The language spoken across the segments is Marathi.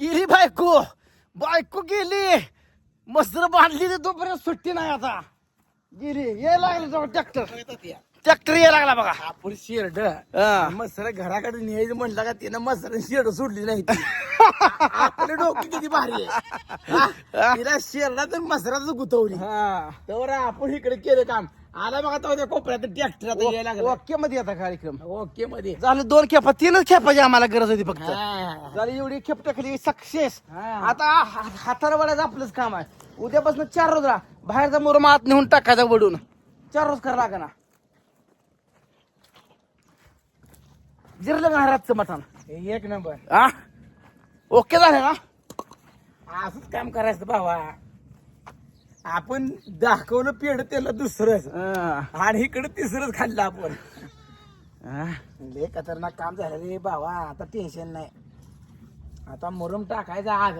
गेली बायको. बायको गेली. मस्तर बांधली तर तोपर्यंत सुट्टी नाही आता. गेली. ये लागलं जाऊ ट्रॅक्टर. ट्रॅक्टर ये लागला बघा. आपण शेरड. मसर घराकडे न्यायचं म्हणलं का तिनं मसर शेरड सोडली नाही ती. आपली डोकी किती भारी आहे? तिला शेरडा तर मसराच गुतवली. हा. तर आपण इकडे केलं काम. आला बघा तो त्या कोपऱ्यात ट्रॅक्टर आता यायला लागला. ओके मध्ये आता कार्यक्रम. ओके मध्ये. झालं दोन खेपा तीनच खेपाची आम्हाला गरज होती फक्त. हा. झाली एवढी खेप टाकली सक्सेस हा. आता हा- हाताला वडायचं आपलंच काम आहे. उद्यापासून चार रोज राहा. बाहेरचा मुरमा आत नेऊन टाकायचा वडून. चार रोज करा लागा ना जिरलं का रातचं मटण? एक नंबर. हा ओके झालं ना? असंच काम करायचं भावा. आपण दाखवलं पेड त्याला दुसरंच. आणि इकडे तिसरंच खाल्लं आपण. लय खतरनाक काम झालं रे बाबा आता टेन्शन नाही. आता मुरुम टाकायचा आग.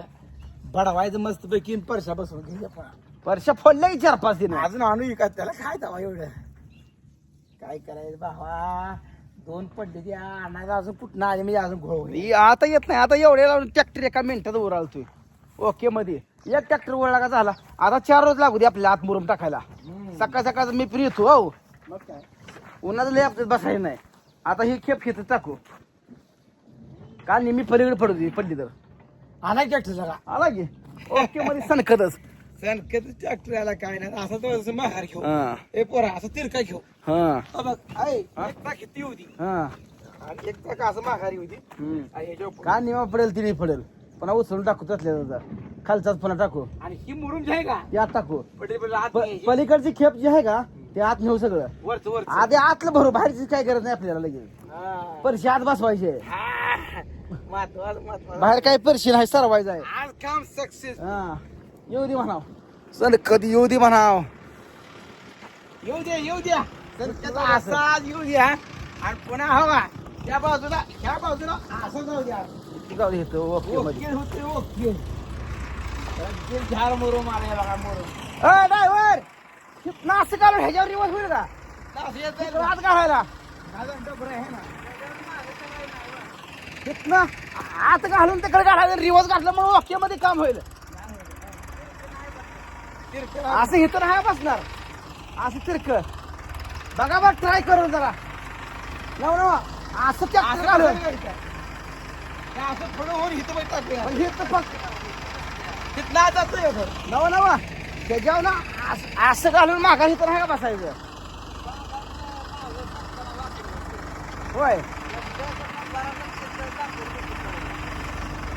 बडवायचं मस्त पैकी परशा बसवून घ्यायचं आपण. वर्षा फोडलं चार पाच दिन अजून आणू का त्याला? काय दवा एवढं? काय करायचं भावा? दोन पडले ते आणायचं अजून कुठं आले मी अजून घोळ आता येत नाही. आता एवढे लावून ट्रॅक्टर एका मिनिटात उरालतोय. ओके मध्ये एक ट्रॅक्टर वळला का झाला. आता चार रोज लागू दे आपल्याला आत मुरुम टाकायला. सकाळ सकाळ मी फ्री येतो हो. मग काय? उन्हाचं लय आपल्यात बसायचं नाही. आता ही खेप खेच टाकू. का नेहमी पलीकडे पडू दे पडली तर. आणाय ट्रॅक्टर जरा. आला की? ओके मध्ये सनकतच सण कधी ट्रॅक्टर आला काय नाही. असं तो असं माघार घेऊ. हा. ए पोरा असं तिरका घेऊ. हा. हा बघ आहे होती? हा. आणि एक टाका असं माघारी होती. हम्म. आणि ह्याच्यावर का निमा पडेल ती नाही पडेल. पुन्हा उचलून टाकू त्यातल्या त्याचा खालचाच पुन्हा टाकू. आणि ही मुरुम जे आहे का? यात टाकू. पटेल आत प-. पलीकडची खेप जी आहे का ते आत नेऊ सगळं. वरचं वरचं. आधी आतलं भरू बाहेरची काय गरज नाही आपल्याला लगेच. हा. परशी आत बसवायचे. हा. महत्वाचं महत्वाचं. बाहेर काय परशी नाही सरवायचं आहे. आज काम सक्सेस. हा. येऊ दे म्हणाव. चल कधी येऊ दे म्हणाव. येऊ द्या येऊ द्या असा आज येऊ द्या आणि पुन्हा हवा. त्या बाजूला ह्या बाजूला असं जाऊ द्या. जाऊ दे इथं, ओके मध्ये. ओके होते ओके. रंगीत झाड मोरो मारे बघा मोरो. ड्रायव्हर! नाशिक आलो ह्याच्यावर रिवर्स होईल का? तास येत तिकडं आत आहे ना. घालून तिकडे घालायला रिवर्स घातलं म्हणून ओके मध्ये काम होईल. तिरकं असं इथं नाही बसणार. असं तिरक. बघा बघ ट्राय करून जरा. नव नव असं त्या असं घालून? हे असं थोडं होऊन इथं बैठ टाकूया. हे तर फक्त आज. नव नव. त्याच्यावर ना असं- असं घालून माघारी इथं नाही का बसायचं? होय.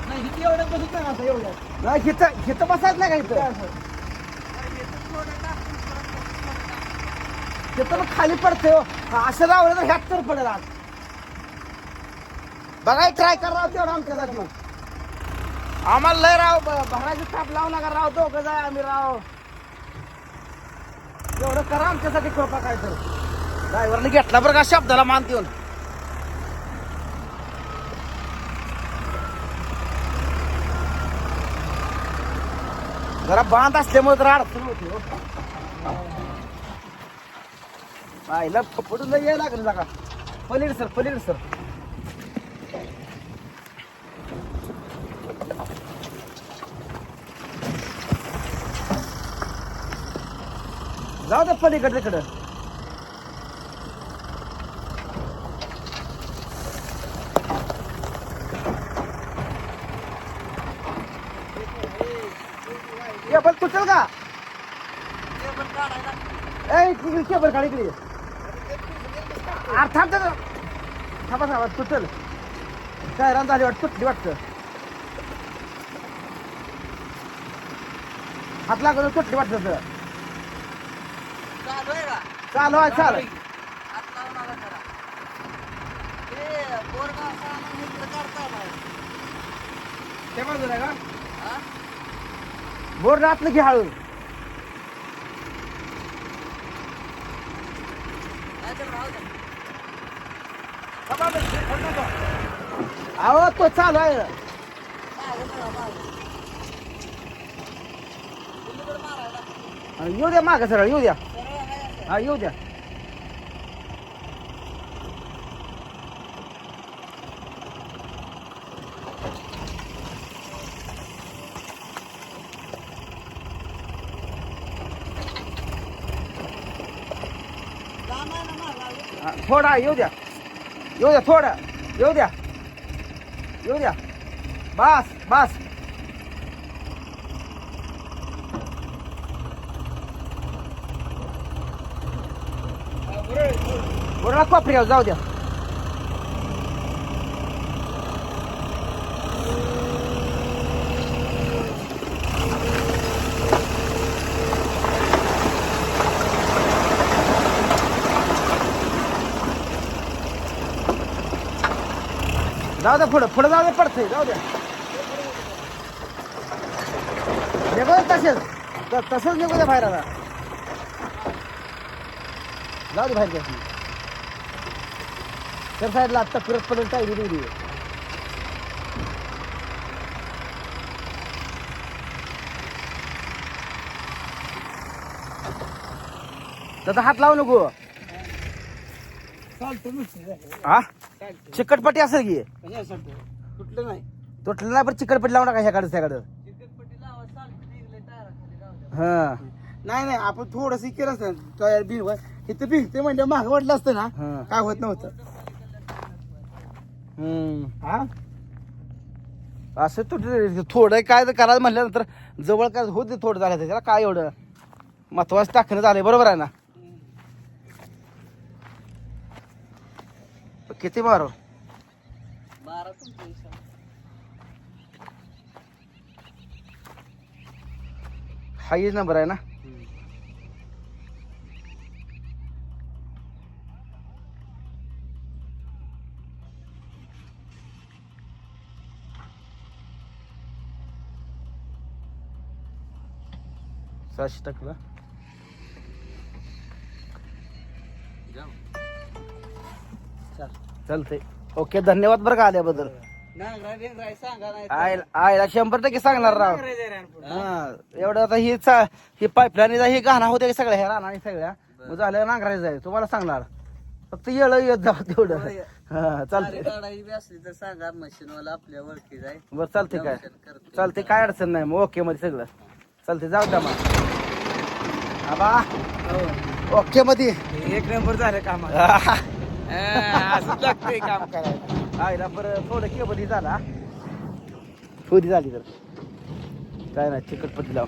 नाही एवढं बसत नाही असं एवढं. नाही हिथं हिथं बसायचं नाही का इथं? तिथं मग खाली पडते हो. असं लावलं तर ह्यात तर पडेल आज. बघा ट्राय करा राव तेवढं आमच्यासाठी आम्हाला लय राव ब- भरायची ताप लावू नका राव तो दोघं जाय आम्ही राव. एवढं करा आमच्यासाठी कृपा काय तर ड्रायव्हरने घेतला बरं का शब्दाला मान देऊन. जरा बांध असल्यामुळे तर अडचण होती हो. पडून यायला लागलं जागा पलीड सर पलीड सर. जाऊ दे पलीकडे तिकडं. केबल कुचल का ए केबल काढ इकडे अर्थात थांबा थांबा कुचल काय रान झाली वाटत? कुठली वाटतं. हात लागत कुठली वाटतं तर चालू आहे का? चालू. ते आहे का? बोर रातलं घे हळू. अहो तो चालू आहे येऊ द्या मागं सरळ येऊ द्या 啊，有点。啊，错了，有点，有点错了，有点，有点，bus，bus。बरोबर कोपऱ्यावर जाऊ द्या जाऊ द्या पुढं पुढं जाऊ द्या पडतंय जाऊ द्या निघू द्या तसेच त- तसंच निघू द्या बाहेर आता जाऊ दे बाहेर द्या त्या साईडला आत्ता फिरत पडेल टायरी दिली. त्याचा हात लावू नको. हा? चिकटपट्टी असेल की? कुठलं नाही तुटलं नाही. पण चिकटपट्टी लावू नका ह्याकडे त्याकडं. हा. नाही नाही आपण थोडस केलं असतं बिल इथं भिजते म्हणजे माग वाटलं असतं ना. काय होत नव्हतं. हम्म. हा? असं तुटलं थोडं काय तर करायला म्हटल्यानंतर जवळ काय होते थोडं झालं त्याला काय एवढं? महत्वाचं टाकणं झालंय बरोबर आहे ना? किती मारो? हाईच नंबर आहे ना? सहाशे टाकला चालतंय ओके धन्यवाद बरं का आल्याबद्दल. आयला आयला शंभर टक्के सांगणार राव. हा एवढं आता ही चा- ही पाईपलाईन ही घाणा होते सगळ्या ह्या राणा सगळ्या. मग झालं नांगरायचं आहे. तुम्हाला सांगणार. फक्त येळ येत जावं तेवढं. हा चालतंय. असली तर सांगा मशीनवाला आपल्या ओळखी जाय बरं चालते काय? चालते काय अडचण नाही. मग ओके मध्ये सगळं. चालते जाऊ द्या मग. आबा ओके मध्ये एक नंबर झालं काम आयला असं लागतंय काम करायला. बरं थोडं केबली झाला. थोडी झाली तर. काय नाही चिकटपट्टी लाव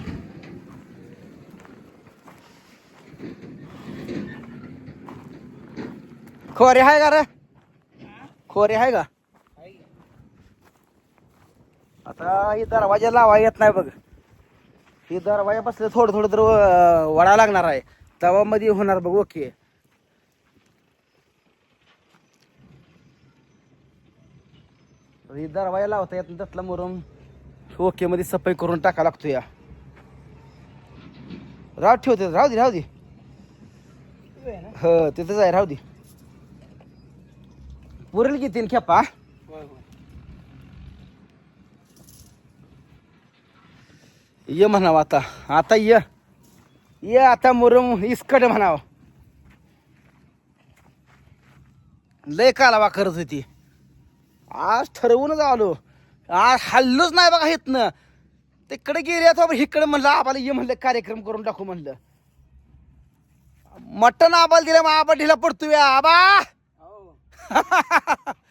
खोरे आहे का रे? खोरे आहे का? आता ही दरवाजा लावा येत नाही बघ. हे दरवाजा बसले थोडं थोडं तर वडा लागणार आहे. तवा मध्ये होणार बघ ओके. ही दरवाजा लावता येत नाही, त्यातला मुरुम ओके मध्ये सफाई करून टाका लागतो या. राव ठेवते राहू दे राहू दे. हो तिथंच आहे राहू दे. पुरेल की तीन खेपा? ये म्हणावं आता. आता ये. ये आता मुरुम इस्कट म्हणावं. लय कालावा करत होती. आज ठरवूनच आलो. आज हल्लोच नाही बघा इथनं. तिकडे गेले आता इकडे म्हणलं आबाला ये म्हणलं कार्यक्रम करून टाकू म्हणलं. मटण आबाला दिलं मग आबा ढिला पडतोय आबा.